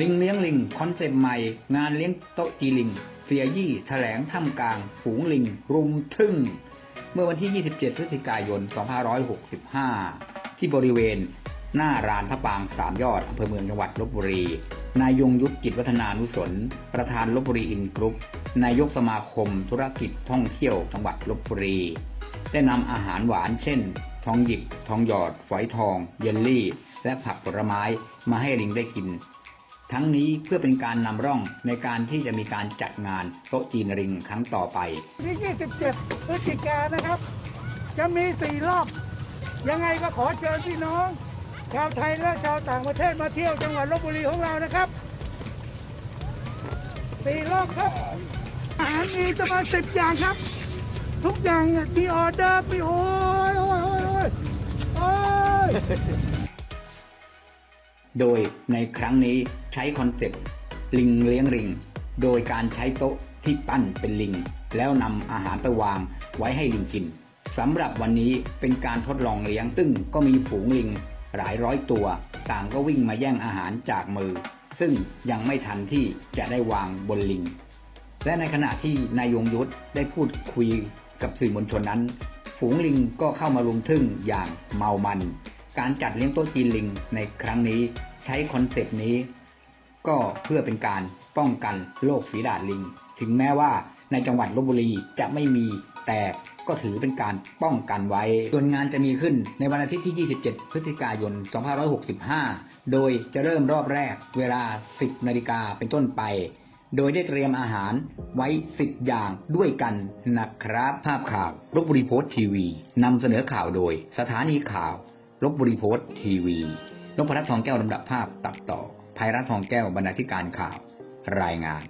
ลิงเลี้ยงลิงคอนเซปต์ใหม่ งานเลี้ยงโต๊ะจีลิง เสียยี่แถลงท่ามกลาง ฝูงลิง รุมทึ่ง เมื่อวันที่ 27 พฤศจิกายน 2565 ที่บริเวณ หน้ารานพระปางสามยอดอำเภอเมืองจังหวัดลบบุรี นายยงยุทธกิจวัฒนานุสนประธานลบบุรีอินกรุ๊ปนายกสมาคม ธุรกิจท่องเที่ยวจังหวัดลบบุรี ได้นำอาหารหวานเช่น ทองหยิบ ทองหยอด ฝอยทอง เยลลี่ และผักผลไม้มาให้ลิงได้กิน ทั้งนี้เพื่อเป็นการนำร่องในการที่จะมีการจัดงานโต๊ะจีนริงครั้งต่อไปที่ 27พฤศจิกายนนะครับ จะมีสี่รอบ ยังไงก็ขอเชิญพี่น้อง ชาวไทยและชาวต่างประเทศมาเที่ยวจังหวัดลบบุรีของเรานะครับสี่รอบครับ อาหารมีประมาณสิบอย่างครับ ทุกอย่างมีออเดอร์มีโอ้ยโอ้ยโอ้ยโอ้ย โดยในครั้งนี้ใช้คอนเซปต์ลิงเลี้ยงลิง โดยการใช้โต๊ะที่ปั้นเป็นลิง แล้วนำอาหารไปวางไว้ให้ลิงกินสำหรับวันนี้เป็นการทดลองเลี้ยงซึ่งก็มีฝูงลิงหลายร้อยตัว ต่างก็วิ่งมาแย่งอาหารจากมือ ซึ่งยังไม่ทันที่จะได้วางบนลิง และในขณะที่นายยงยุทธได้พูดคุยกับสื่อมวลชนนั้น ฝูงลิงก็เข้ามารุมทึ่งอย่างเมามัน การจัดเลี้ยงโต๊ะจีนลิงในครั้งนี้ ใช้คอนเซปต์นี้ ก็เพื่อเป็นการป้องกันโรคฝีดาดลิง ถึงแม้ว่าในจังหวัดลบบุรีจะไม่มีแต่ก็ถือเป็นการป้องกันไว้ ส่วนงานจะมีขึ้นในวันอาทิตย์ที่ 27 พฤศจิกายน 2565 โดยจะเริ่มรอบแรกเวลา 10 นาฬิกาเป็นต้นไป โดยได้เตรียมอาหารไว้ 10 อย่างด้วยกันนะครับ ภาพข่าวลบบุรีโพสต์ทีวีนำเสนอข่าวโดย สถานีข่าวลบบุรีโพสต์ทีวี นพรัตน์ทองแก้วลำดับภาพตัดต่อภัยรัตน์ทองแก้วบรรณาธิการข่าว รายงาน